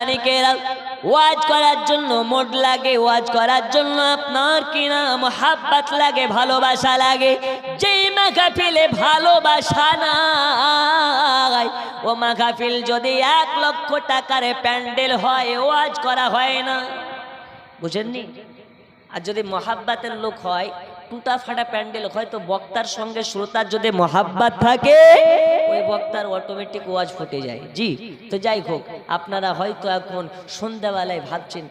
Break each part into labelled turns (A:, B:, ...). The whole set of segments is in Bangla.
A: মানিকেরা ওয়াজ করার জন্য মোড লাগে, ওয়াজ করার জন্য আপনার কিনা মোহাব্বত লাগে, ভালোবাসা লাগে? যেই মাখাফিলে ভালোবাসা নাই, ও মাখাফিল যদি এক লক্ষ টাকার প্যান্ডেল হয়, ওয়াজ করা হয় না। বুঝেননি? আর যদি মহাব্বাতের লোক হয় টুটা ফাটা প্যান্ডেল, হয়তো বক্তার সঙ্গে শ্রোতার যদি মহাব্বাত থাকে, ওই বক্তার অটোমেটিক ওয়াজ ফুটে যায়। জি, তো যাই হোক, আপনারা হয়তো এখন সন্ধ্যাবেলায় ভাবছেন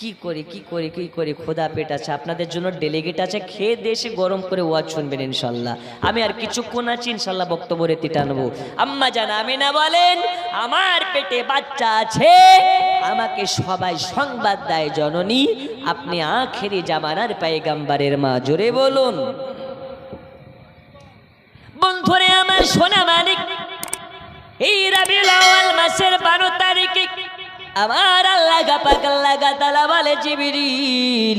A: কি করি কি করি, কি করে? খোদা পেট আছে। আপনাদের জন্য ডেলিগেট আছে। খেয়ে দেশে গরম করে ওয়াজ শুনবেন ইনশাল্লাহ। আমি আর কিছুক্ষণ আছি, ইনশাল্লাহ বক্তব্য রেতি টানবো। আম্মা জান আমি না বলেন, আমার পেটে বাচ্চা আছে। আমাকে সবাই সংবাদ দেয় জননী। আপনি আখেরি জামানার পায়গাম্বারের মা। জোরে বলুন। বন্ধুরে আমার সোনা মানিক, এই রাবিউল মাসের বারো তারিখে আমার আল্লাহ পাক আল্লাহ তাআলা বলে জিবরিল।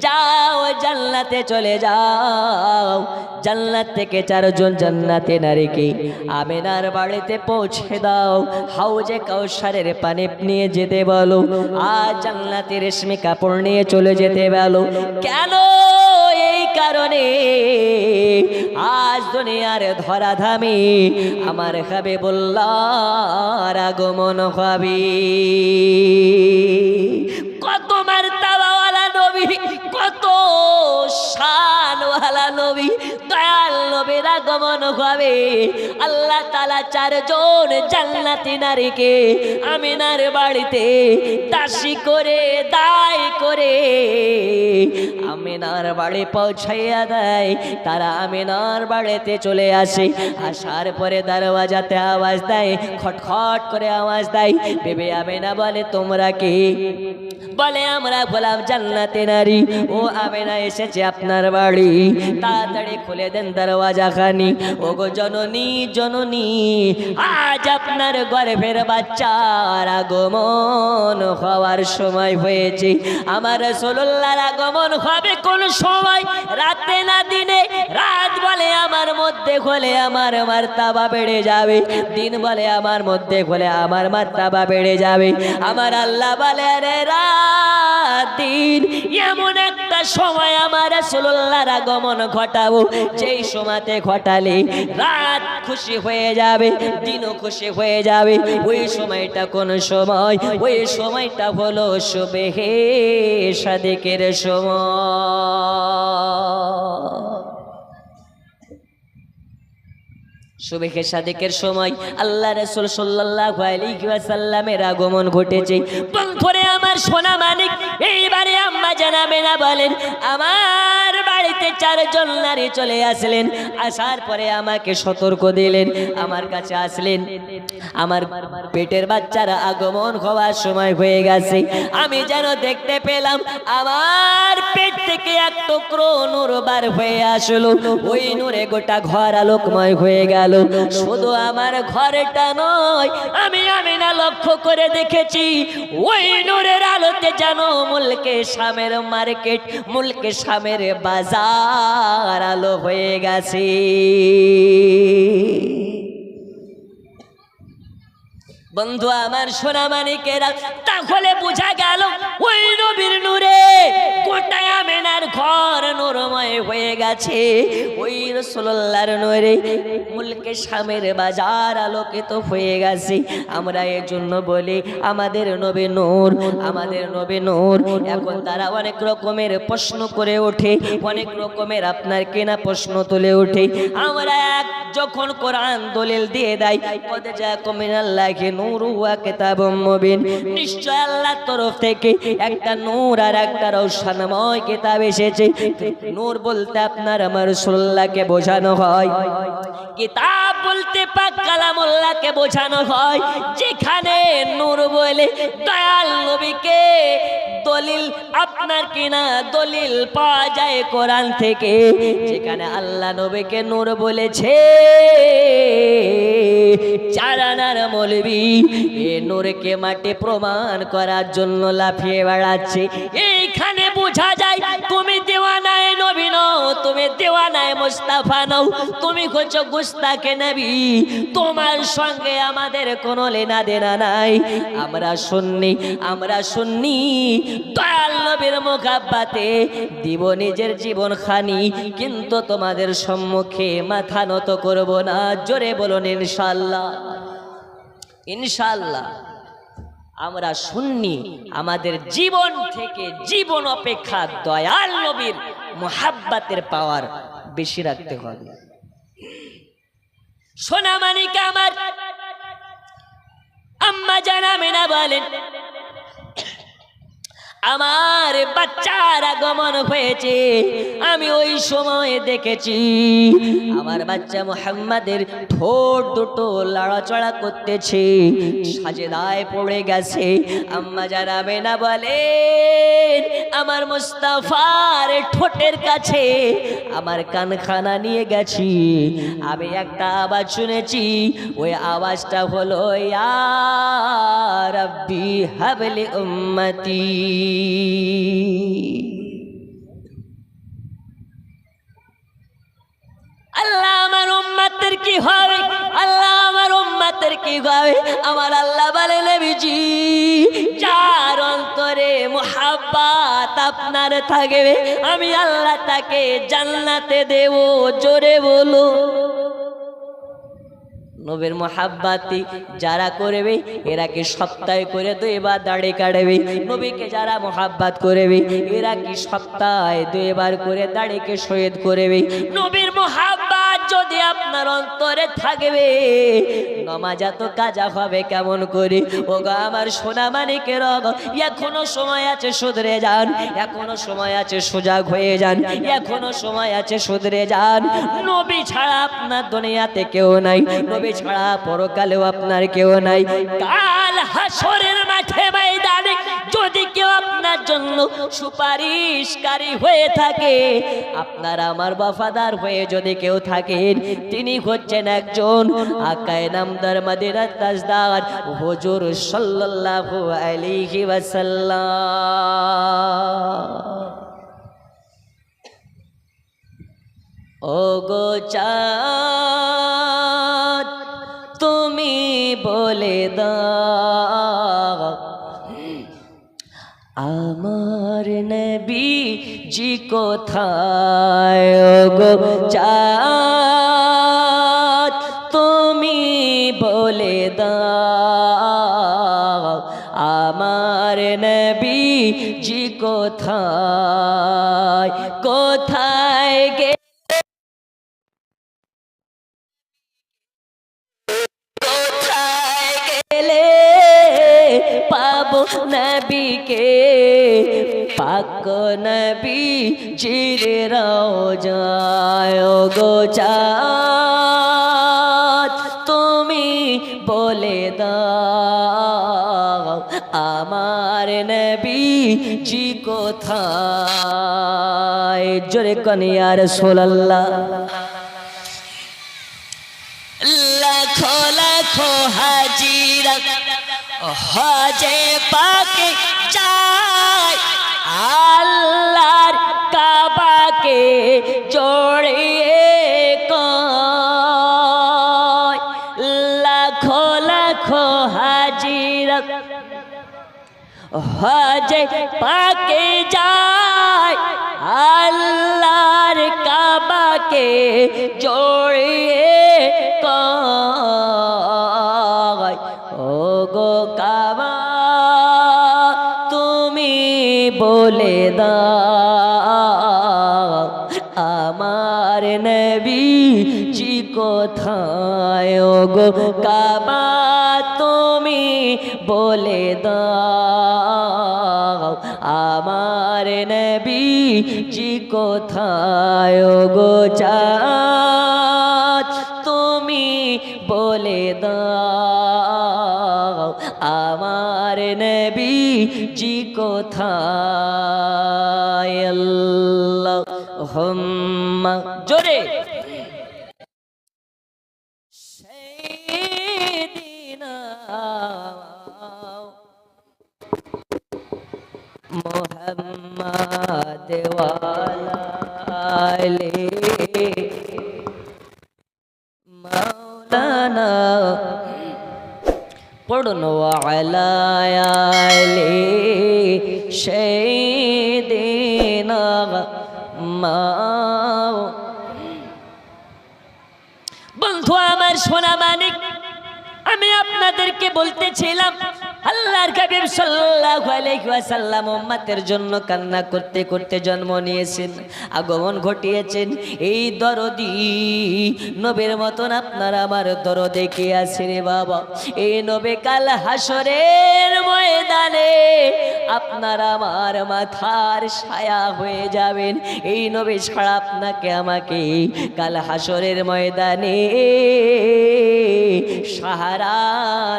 A: যাও, জান্নাতে চলে যাও। জান্নাত থেকে চারজন জান্নাতে নারীকে আমেনার বাড়িতে পৌঁছে দাও। হাউজে কাউসারের পানি নিয়ে যেতে বলো আর জান্নাতে রেশমি কাপড় নিয়ে চলে যেতে বলো। কেন এই কারণে? আজ দুনিয়ার ধরাধামে আমার খাবে বললার আগমন হবে। কত মারতাবাওয়ালা নবী কত শানওয়ালা নবী দয়াল নবীর আগমন হবে। আল্লাহ তালা চারজন জান্নাতি নারীকে আমিনার বাড়িতে দাসী করে, দায় করে আমিনার বাড়ি পৌঁছাইয়া দেয়। তারা আমিনার বাড়িতে চলে আসে। আসার পরে দরওয়াজাতে আওয়াজ দেয়, খটখট করে আওয়াজ দেয়। বেবে আমিনা বলে, তোমরা কে? বলে, আমরা বললাম জান্নাতে নারী। ও আমেনা এসেছে আপনার বাড়ি। তাড়াতাড়ি খুলে দেন দরওয়াজা খানি ও গো জননী জননী, আজ আপনার গর্ভের বাচ্চার আগমন হওয়ার সময় হয়েছে। আমার সোল্লার আগমন হবে কোন সময়? রাতে না দিনে? রাত বলে আমার মধ্যে খোলে আমার মার্তাবা বেড়ে যাবে। দিন বলে আমার মধ্যে খোলে আমার মার্তাবা বেড়ে যাবে। আমার আল্লাহ বলে রে রাত, দিন, এমন একটা সময় আমার সোল্লার আগমন ঘটাবো। যেই সময়তে ঘটালে রাত খুশি হয়ে যাবে, দিনও খুশি হয়ে যাবে। ওই সময়টা কোন সময়? ওই সময়টা হলো শুভে হে সাদেকের সময়। শুভেকে সাদেকের সময়। আল্লাহ রসুল আলাইহি ওয়াসাল্লামের আগমন ঘটেছে। বন্ধুরে আমার সোনা মানিক, এইবারে আম্মা জানাবে না বলেন, আমার বাড়িতে চারজন নারী চলে আসলেন, আসার পরে আমাকে সতর্ক দিলেন, আমার কাছে আসলেন। আমার পেটের বাচ্চারা আগমন হওয়ার সময় হয়ে গেছে, আমি যেন দেখতে পেলাম আমার পেট থেকে এক টুকরো নূর বার হয়ে আসলো। ওই নূরে গোটা ঘর আলোকময় হয়ে গেল। শুধু আমার ঘরটা নয়, আমি আমি না লক্ষ্য করে দেখেছি, ওই নূরের আলোতে যেন মুলকে সামের মার্কেট, মুলকে সামের বাজার আলো হয়ে গেছে। বন্ধু আমার সোনা মানিকেরা, তাহলে বোঝা গেল ওই নবীর নূরে গোটায় আমেনার ঘর নূরময় হয়ে গেছে। ওই রসুল্লাহর নূরে মুলকে সামের বাজার আলোকিত হয়ে গেছে। আমরা এর জন্য বলি, আমাদের নবী নূর, আমাদের নবী নূর। এখন তারা অনেক রকমের প্রশ্ন করে ওঠে, অনেক রকমের আপনার কেনা প্রশ্ন তুলে ওঠে। আমরা এক যখন কোরআন দলিল দিয়ে দেয় পদে যা কমিনাল্লাহি নূর তরফ থেকে একটা নূর আর একটা কিতাব এসেছে। বলতে আপনার আমার বোঝানো হয়। কিতাব বলতে বোঝানো হয়। যেখানে নূর বলে দয়াল নবীকে দলিল আপনার কিনা দলিল পাওয়া যায় কোরআন থেকে। যেখানে আল্লাহ নবীকে নূর বলেছে। চারানার মলবি এ মাটি প্রমাণ করার জন্য লাফিয়ে বেড়াচ্ছে। এইখানে বোঝা যায়, তুমি দেওয়ানায় নবী তুমি দেওয়ানায় নও, তুমি গুস্তাকে তোমার সঙ্গে আমাদের কোনো লেনা দেনা নাই। আমরা শুননি আমরা শুননি দয়াল নবীর মোকাব্বাতে দিব নিজের জীবন খানি, কিন্তু তোমাদের সম্মুখে মাথা নত করব না। জোরে বলুন ইনশাল্লাহ ইনশাল্লাহ আমরা শুননি আমাদের জীবন থেকে জীবন অপেক্ষা দয়াল নবীর মোহাব্বাতের পাওয়ার বেশি রাখতে হবে। সোনা মানিকা আমার আম্মা জানা মেনা বলেন আমার বাচ্চার আগমন হয়েছে। আমি ওই সময়ে দেখেছি। আমার বাচ্চা মোহাম্মদের ঠোঁট দুটো লড়াচড়া করতেছে। সাজেদায় পড়ে গেছে। আম্মা জানাবে না বলে আমার মুস্তাফার ঠোঁটের কাছে আমার কানখানা নিয়ে গেছি। আমি একটা আওয়াজ শুনেছি, ওই আওয়াজটা হলো, ইয়া রাব্বি হাবলি উম্মতি। আল্লাহ আমার উম্মাতের কি হবে আল্লাহ আমার উম্মাতের কি হবে আমার আল্লাহ বলে নবীজি, যার অন্তরে মোহাব্বাত আপনার থাকবে, আমি আল্লাহ তাকে জান্নাতে দেব, জোরে বলো নবীর মোহাব্বাতি যারা করবে, এরা কি সপ্তাহে করে দুইবার দাড়ি কাটবে? নবীকে যারা মোহাব্বাত করবে, এরা কি সপ্তাহে দুইবার করে দাড়িকে শহীদ করবে? নবীর যদি আপনার অন্তরে থাকবে। নমাজ এত কাজা হবে কেমন করে? গো আমার সোনা মানিকের এখনও সময় আছে শুধরে যান, এখনও সময় আছে সোজাগ হয়ে যান, এখনও সময় আছে শুধরে যান। নবী ছাড়া আপনার দুনিয়াতে কেউ নাই, নবী ছাড়া পরকালেও আপনার কেউ নাই। কাল হাসরের মাঠে ময়দানে যদি কেউ আপনার জন্য সুপারিশকারী হয়ে থাকে, আপনার আমার বাফাদার হয়ে যদি কেউ থাকেন তিনি হচ্ছেন একজন আকায় নামদার মাদিনাত তাজদার হুজুর সাল্লাল্লাহু আলাইহি ওয়াসাল্লাম। ও গো চাঁদ, তুমি বলে দাও, আমার নবী জি কোথায়? ও গো চাঁদ। কোথায় কোথায় গে কোথায় গেলে পাবো নবীকে? পাক নবী জিরে রাও যায় গো চাঁদ। আমার নবী জি কোথায়? জোরে কনিয়ার সোলাল্লাহ লাখো লাখো হাজিরা হজে পাকে যায়। আল্লাহর কাবাকে জড়িয়ে হজে পাকে যায়, আল্লাহর কাবাকে জড়িয়ে কয় ও গো কাবা, তুমি বলে দাও, আমার নবী জি কোথায়? ও গো কাবা, তুমি বলে দাও। নবী জি কোথায় গো তুমি বলে দাও আমার নবী জি কোথায়? হোম জোরে। দেওয়ালে মৌলানা পড়ুন আলায়ালে সেই দিন বন্ধু আমার সোনা মানিক আমি আপনাদেরকে বলতেছিলাম আল্লাহর কবির সাল্লাল্লাহু আলাইহি ওয়াসাল্লাম উম্মতের জন্য কান্না করতে করতে জন্ম নিয়েছেন, আগমন ঘটিয়েছেন। এই দরদি নবীর মতন আপনার আমার দরদে কে আছে রে বাবা? এই নবে কাল হাসরের ময়দানে আপনার আমার মাথার ছায়া হয়ে যাবেন। এই নবী ছাড়া আপনাকে, আমাকে কাল হাসরের ময়দানে সাহারা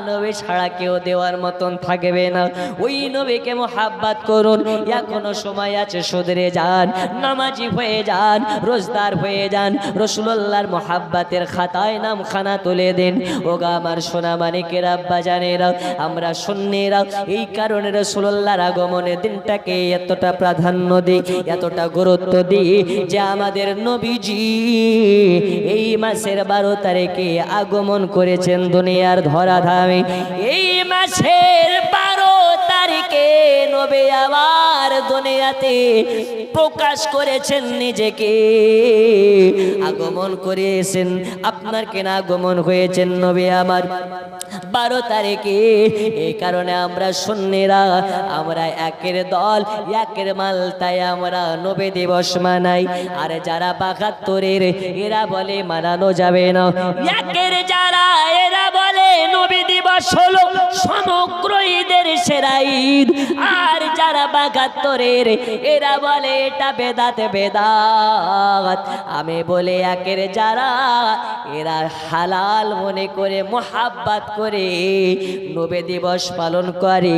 A: নবী ছাড়া কেউ দেওয়ার মতন থাকবে না। ওই নবীকে মোহাব্বাত করুন। এখনও সময় আছে সুদরে যান। নামাজি হয়ে যান, রোজদার হয়ে যান। রসুল্লাহর মোহাব্বাতের খাতায় নাম খানা তুলে দিন। ওগা আমার সোনা মানিকের আব্বা জানেরা, আমরা শূন্যেরা এই কারণে রসুল্লাহর আগমনে দিনটাকে এতটা প্রাধান্য দিই, এতটা গুরুত্ব দিই যে আমাদের নবীজি এই মাসের বারো তারিখে আগমন করেছেন দুনিয়ার ধরাধামে। এই মাসের বারো তারিখে নবে আবার দুনিয়াতে প্রকাশ করেছেন নিজেকে। আগমন করেছেন, আপনার কেনা আগমন হয়েছেন নবে আমার। বারো তারিখে এই কারণে আমরা শূন্যেরা আমরা একের দল, একের মাল, তাই আমরা নবে দিবস মানাই। আর যারা বাহাত্তরের, এরা বলে মানানো যাবে না। একের যারা, এরা বলে নবী দিবস হলো সমগ্র ঈদের সেরা ঈদ আর যারা বাহাত্তরের এরা বলে এটা বেদাত বেদাত। আমি বলে একের যারা, এরা হালাল মনে করে, মোহাব্বাত করে, নবে দিবস পালন করে।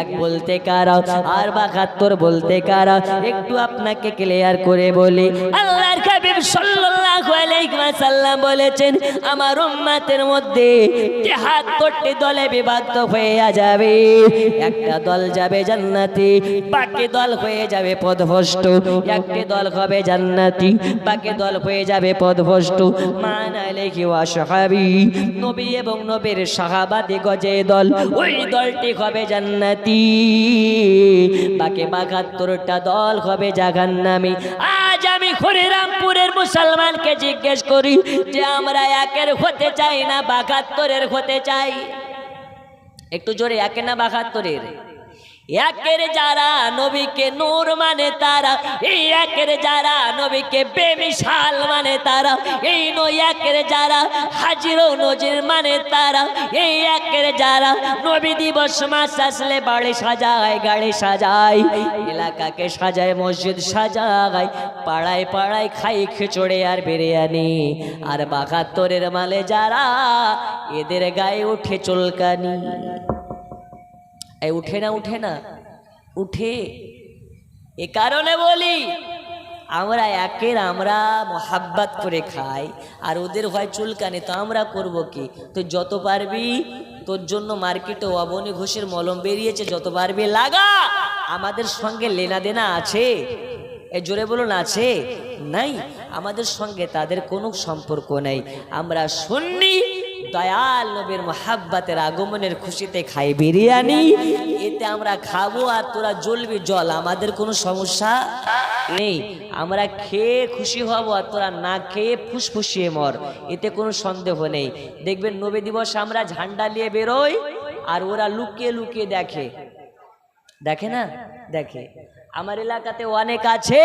A: এক বলতে কারা, আর বাহাত্তর বলতে কারা। একটু আপনাকে ক্লিয়ার করে বলি, আল্লাহর হাবিব সাল্লাল্লাহু আলাইহি ওয়াসাল্লাম বলেছেন, আমার উম্মতের মধ্যে হাত তেহাত্তরটি দলে বিভক্ত হয়ে যাবে, একটা দল যাবে জান্নাতি, বাকি দল হয়ে যাবে পদভষ্ট একটি দল হবে জান্নাতি, বাকি দল হয়ে যাবে পদভষ্ট মান আলাইহি ওয়া সাহাবী নবী এবং নবীর সাহাবাদি গজে দল, ওই দলটি হবে জান্নাতি। বাকি বাহাত্তরটা দল হবে জাহান্নামী। আজ আমি হরিরামপুরের মুসলমানকে জিজ্ঞেস করি যে আমরা একের হতে চাই না বাহাত্তরের হতে চাই? একটু জোরে, একে না বাহাত্তরের? একের যারা নবীকে নূর মানে তারা, এই একের যারা নবীকে বেমিশাল মানে তারা, এই নয় একের যারা হাজির নজির মানে তারা, এই একের যারা নবী দিবস মাস আসলে বাড়ি সাজায়, গাড়ি সাজায়, এলাকাকে সাজায়, মসজিদ সাজায়, পাড়ায় পাড়ায় খাই খিচড়ে আর বিরিয়ানি। আর বাহাত্তরের মালে যারা এদের গায়ে উঠে চুলকানি। এই উঠে না উঠে না। উঠে। এ কারণে বলি, আমরা একের আমরা মোহাব্বাত করে খাই, আর ওদের হয় চুলকানে, তো আমরা করব কি? তো যত পারবি, তোর জন্য মার্কেটে অবনী ঘোষের মলম বেরিয়েছে, যত পারবি লাগা। আমাদের সঙ্গে লেনা দেনা আছে? এ জোরে বলুন, আছে? নাই। আমাদের সঙ্গে তাদের কোনো সম্পর্ক নেই। আমরা শুননি দয়াল নবীর মোহাব্বাতের আগমনের খুশিতে খাই বিরিয়ানি। এতে আমরা খাব আর তোরা জ্বলবি জল, আমাদের কোনো সমস্যা নেই। আমরা খেয়ে খুশি হব আর তোরা না খেয়ে ফুসফুসিয়ে মর, এতে কোনো সন্দেহ নেই। দেখবেন নবী দিবস আমরা ঝান্ডা নিয়ে বেরোই আর ওরা লুকিয়ে লুকিয়ে দেখে। দেখে না? দেখে। আমার এলাকাতে অনেক আছে,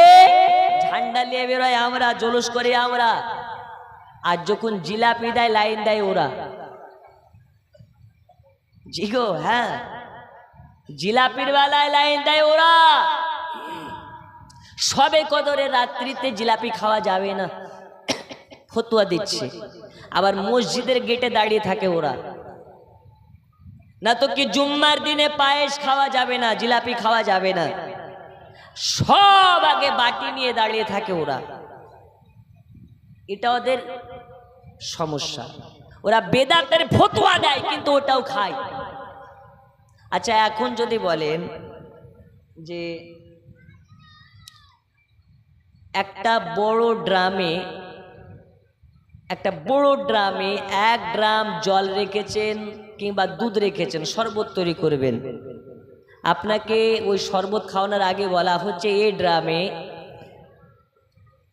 A: ঝান্ডা নিয়ে বেরোয় আমরা, জলুস করি আমরা। আর যখন জিলাপি দেয়, লাইন দেয় ওরা। জি গো হ্যাঁ। জিলাপির বেলায় লাইন দেয় ওরা। সবে কদরে রাত্রিতে জিলাপি খাওয়া যাবে না। ফতুয়া দিচ্ছে। আবার মসজিদের গেটে দাঁড়িয়ে থাকে ওরা। না তো কি জুম্মার দিনে পায়েস খাওয়া যাবে না, জিলাপি খাওয়া যাবে না। সব আগে বাটি নিয়ে দাঁড়িয়ে থাকে ওরা। এটা ওদের সমস্যা। ওরা বেদাতের ফতোয়া দেয়, কিন্তু ওটাও খায়। আচ্ছা এখন যদি বলেন যে একটা বড় ড্রামে, একটা বড় ড্রামে এক ড্রাম জল রেখেছেন কিংবা দুধ রেখেছেন, শরবত তৈরি করবেন। আপনাকে ওই শরবত খাওয়ানোর আগে বলা হচ্ছে এই ড্রামে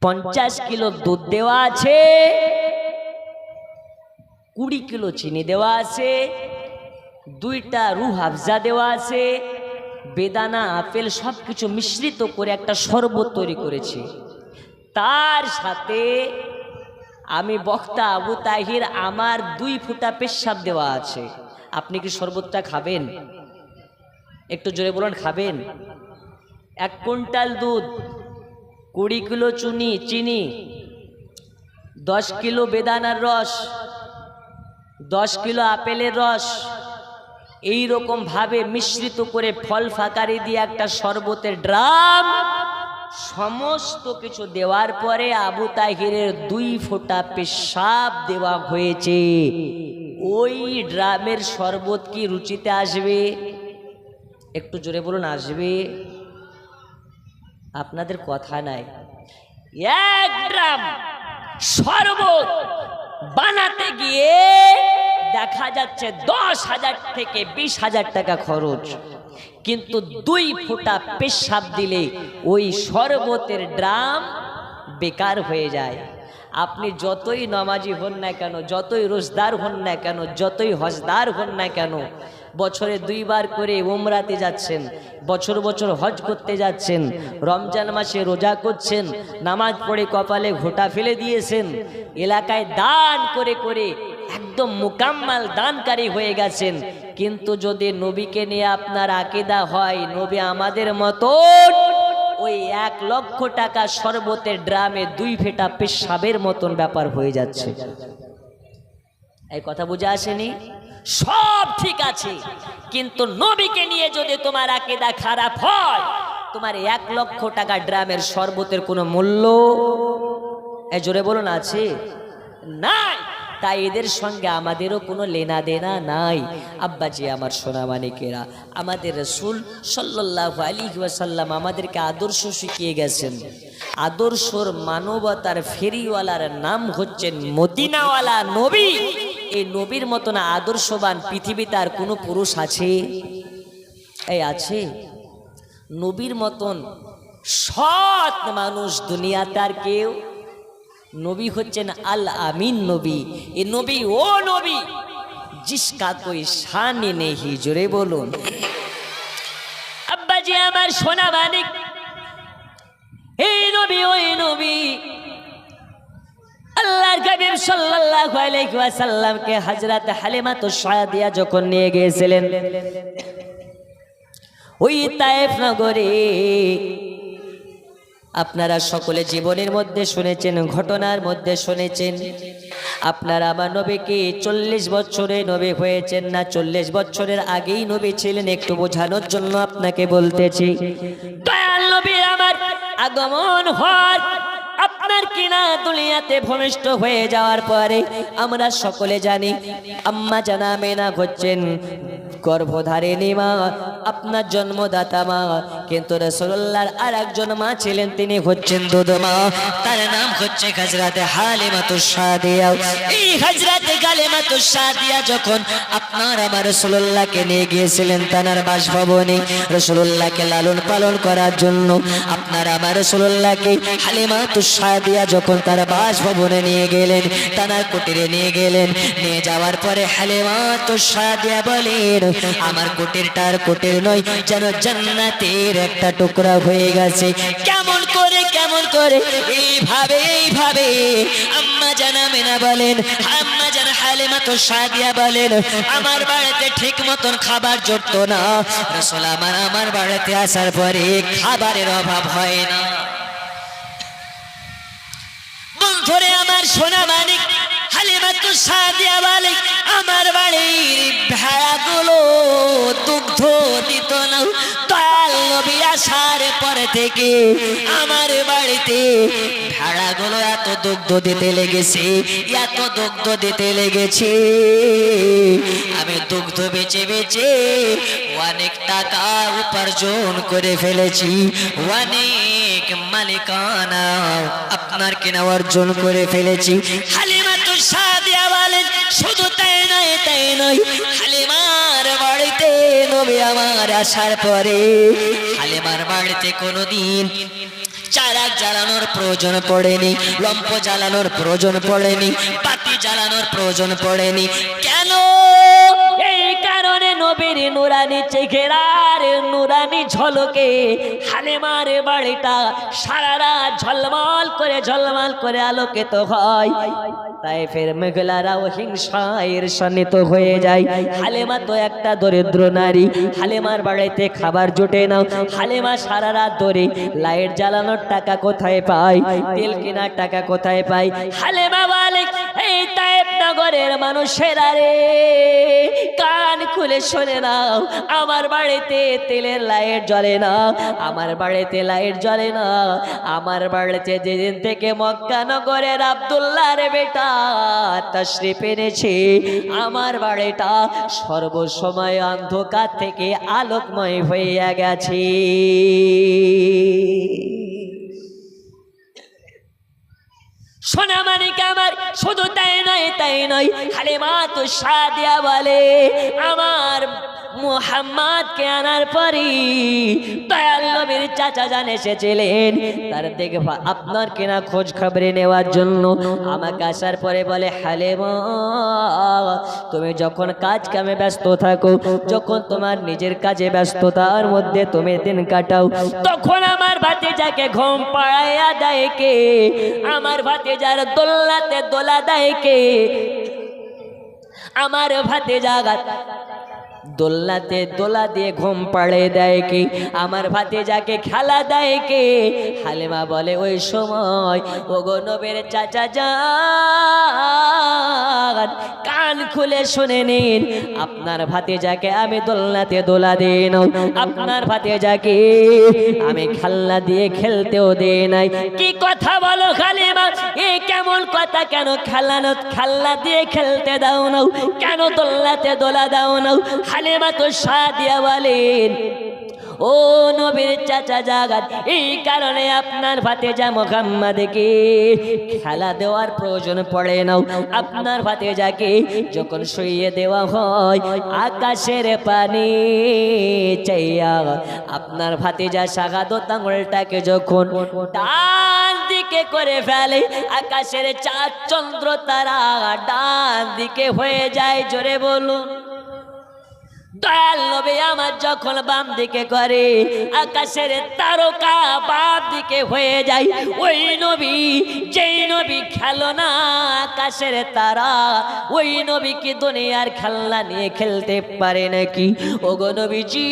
A: পঞ্চাশ কিলো দুধ দেওয়া আছে। কুড়ি কিলো চিনি দেওয়া আছে, দুইটা রুহ হাফজা দেওয়া আছে, বেদানা, আপেল সব কিছু মিশ্রিত করে একটা শরবত তৈরি করেছি। তার সাথে আমি বক্তা আবু তাহির, আমার দুই ফুটা পেশাব দেওয়া আছে। আপনি কি শরবতটা খাবেন? একটু জোরে বলুন, খাবেন? এক কুইন্টাল দুধ, কুড়ি কিলো চুনি, চিনি, দশ কিলো বেদানার রস দশ কিলো আপেলের রস। এই ভাবে মিশ্রিত করে ফল ফাঁকারি দিয়ে একটা শরবতের ড্রাম। সমস্ত কিছু দেওয়ার পরে আবু তাহিরের দুই ফোঁটা পেশাব দেওয়া হয়েছে। ওই ড্রামের শরবত কি রুচিতে আসবে? একটু জোরে বলুন, আসবে? আপনাদের কথা নাই। এক ড্রাম শরবত বানাতে গিয়ে দেখা যাচ্ছে দশ হাজার থেকে বিশ হাজার টাকা খরচ। কিন্তু দুই ফোঁটা পেশাব দিলে ওই শরবতের ড্রাম বেকার হয়ে যায়। আপনি যতই নমাজি হন না কেন, যতই রোজদার হন না কেন, যতই হজদার হন না কেন বছরে দুইবার করে উমরাতে যাচ্ছেন, বছর বছর হজ করতে যাচ্ছেন, রমজান মাসে রোজা করছেন, নামাজ পড়ে কপালে ঘোটা ফেলে দিয়েছেন, এলাকায় দান করে করে একদম মোকাম্মাল দানকারী হয়ে গেছেন। কিন্তু যদি নবীকে নিয়ে আপনার আকিদা হয়, নবী আমাদের মতো ওই এক লক্ষ টাকা শরবতের ড্রামে দুই ফেটা পেশাবের মতন ব্যাপার হয়ে যাচ্ছে। এই কথা বুঝে আসেনি? সব ঠিক আছে। কিন্তু নবীকে নিয়ে যদি তোমার আকিদা খারাপ হয়, তোমার এক লক্ষ টাকা ড্রামের শরবতের কোনো মূল্য জোরে বলুন, আছে? নাই। তাই এদের সঙ্গে আমাদেরও কোনো লেনা দেনা নাই। আব্বাজি, আমার সোনা মানিকেরা আমাদের রসুল সাল্লাহ আলী ওয়াসাল্লাম আমাদেরকে আদর্শ শিখিয়ে গেছেন। আদর্শর মানবতার ফেরিওয়ালার নাম হচ্ছেন মদিনাওয়ালা নবী। এই নবীর মতন আদর্শবান পৃথিবীতে আর কোনো পুরুষ আছে? এই আছে। নবীর মতন সৎ মানুষ দুনিয়াতে আর কেউ নবী হচ্ছেন আল আমিন নবী। এ নবী ও নবী, জিসকা কই শানে নেহি, জোরে বলুন। আব্বাজি আমার সোনা মানিক। এই নবী, ওই নবী আল্লাহর কবির সাল্লাল্লাহু আলাইহি ওয়াসাল্লামকে হযরত হালিমা তো সাদিয়া যখন নিয়ে গিয়েছিলেন, ওই তায়েফ নগরে, আপনারা সকলে জীবনের মধ্যে শুনেছেন, ঘটনার মধ্যে শুনেছেন। আপনারা আমার নবীকে চল্লিশ বছরে নবী হয়েছেন না, চল্লিশ বছরের আগেই নবী ছিলেন, একটু বোঝানোর জন্য আপনাকে বলতেছি। দয়াল নবীর আমার আগমন হয়। আপনার কিনা দুনিয়াতে ভূমিষ্ঠ হয়ে যাওয়ার পরে আমরা সকলে জানি আম্মা জানা মেনা হচ্ছেন গর্ভধারিণী মা, আপনার জন্মদাতা মা, কিন্তু রসুল্লাহর আর একজন মা ছিলেন তিনি হচ্ছেন দুধ মা। তার নাম হচ্ছে হাজরাতে হালিমাতু সাদিয়া। এই হাজরাতে গালিমাতু সাদিয়া যখন আপনার আমার রসুল্লাহকে নিয়ে গিয়েছিলেন তানার বাসভবনে রসুল্লাহকে লালন পালন করার জন্য আপনার আমার রসুল্লাহকে হালিমাতু সাদিয়া যখন তার বাসভবনে নিয়ে গেলেন, তানার কুটিরে নিয়ে গেলেন, নিয়ে যাওয়ার পরে হালিমাতু সাদিয়া বলেন আমার কুটিরটার কুটির নয়, যেন জান্নাতের একটা টুকরা হয়ে গেছে। কেমন করে কেমন করে? এইভাবে এইভাবে। আম্মা জানা মেনা বলেন, আম্মা জানা হালিমা তো সাদিয়া বলেন, আমার বাড়িতে ঠিক মতন খাবার জুটতো না। রসুল আমার আমার বাড়িতে আসার পরে খাবারের অভাব হয় না। বন্ধুরে আমার সোনা মানিক সাদিয়া বলে আমার বাড়ির ভেড়াগুলো দুগ্ধ দিত না। দয়াল আসার পরে থেকে আমার বাড়িতে ভেড়াগুলো এত দুগ্ধ দিতে লেগেছে, এত দুগ্ধ দিতে লেগেছে। আমি দুগ্ধ বেচে বেচে অনেক টাকা উপার্জন করে ফেলেছি, অনেক মালিকানা আপনার কিনা অর্জন করে ফেলেছি। হালিমা তো নয় হালেমার বাড়িতে নবী আমার আসার পরে, হালেমার বাড়িতে কোনোদিন চারাক জ্বালানোর প্রয়োজন পড়েনি, লম্প জ্বালানোর প্রয়োজন পড়েনি পাতি জ্বালানোর প্রয়োজন পড়েনি। কেন নবীর নুরানি চেহারার নুরানি ঝলকে, হালেমার বাড়িটা সারা রাত ঝলমল করে ঝলমল করে আলোকিত হয়। তাই ফের মেঘলারাও হিংসায় শানিত হয়ে যায়। হালেমা তো একটা দরিদ্র নারী, হালেমার বাড়িতে খাবার জোটে না হালেমা সারা রাত ধরে লাইট জ্বালানোর টাকা কোথায় পায়? তেল কেনার টাকা কোথায় পায়? হালেমা বলে তাইব মানুষেরা রে, কান খুলে শোনে নাও, আমার বাড়িতে তেলের লাইট জ্বলে না, আমার বাড়িতে লাইট জ্বলে না, আমার বাড়িতে যেদিন থেকে মক্কা নগরের আবদুল্লাহর বেটা তশরিফ এনেছে, আমার বাড়িটা সর্বসময় অন্ধকার থেকে আলোকময় হইয়া গেছে। সোনা মানে আমার? শুধু তাই নয় তাই নয়। খালি মা তো সাদিয়া বলে আমার মোহাম্মদকে আনার পরই দয়াল নবীর চাচা জান এসেছিলেন। তার ভা- আপনার কেনা খোঁজ খবরে নেওয়ার জন্য আমাকে আসার পরে বলে হালেমা তুমি যখন কাজ কামে ব্যস্ত থাকো, যখন তোমার নিজের কাজে ব্যস্ততার মধ্যে তুমি দিন কাটাও, তখন আমার ভাতে যাকে ঘুম পাড়াইয়া দেয় আমার ভাতে যার দোল্লাতে দোলা দেয় কে? আমার ভাতে জাগা দোল্লাতে দোলা দিয়ে ঘুম পাড়ে দেয় কি? আমার ভাতে যাকে খেলা দেয় কে? হালেমা বলে, ওই সময় ও নবের চাচা যান, কান খুলে শুনে নিন, আপনার ভাতে যাকে আমি দোলনাতে দোলা দিয়ে নাও আপনার ভাতে যাকে আমি খেলনা দিয়ে খেলতেও দে নাই। কি কথা বলো খালিমা এ কেমন কথা কেন খেলানো, খেলনা দিয়ে খেলতে দাও নাও, কেন দোলনাতে দোলা দাও নাও? হালিমা তো সাদিয়া বলেন, ও নবীর চাচা জাগাত, এই কারণে আপনার ভাতেজা মোহাম্মদকে খেলা দেওয়ার প্রয়োজন পড়ে নাও আপনার ভাতেজাকে যখন শুইয়ে দেওয়া হয়, আকাশের পানি চাইয়া আপনার ভাতিজা সাগাদত আঙুলটাকে যখন ডান দিকে করে ফেলে, আকাশের চাঁদ চন্দ্র তারা ডান দিকে হয়ে যায়, জোরে বলুন। দয়াল নবী আমার যখন বাম দিকে করে, আকাশের তারকা বাম দিকে হয়ে যায়, ওই নবী নবী খেলো না আকাশের তারা। ওই নবী কি দুনিয়ার খেলনা নিয়ে খেলতে পারে নাকি? নবীজি,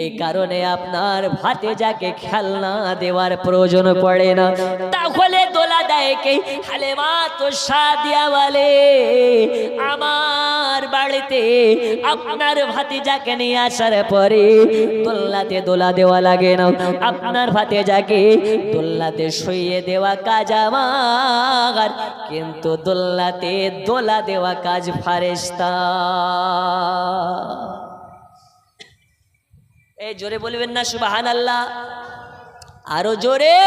A: এই কারণে আপনার ভাতে যাকে খেলনা দেওয়ার প্রয়োজন পড়ে না। তাহলে দোলা দেয় কে? তো সাদিয়া বলে আমার বাড়িতে আপনার ভাতিজাকে নিয়ে আসার পরে দোল্লাতে দোলা দেওয়া লাগে না। আপনার ভাতিজাকে দোল্লাতে শুইয়ে দেওয়া কাজ আমার। কিন্তু দোল্লাতে দোলা দেওয়া কাজ ফারেস্তা এই জোরে বলবেন না সুবাহান আল্লাহ আরও জোরে।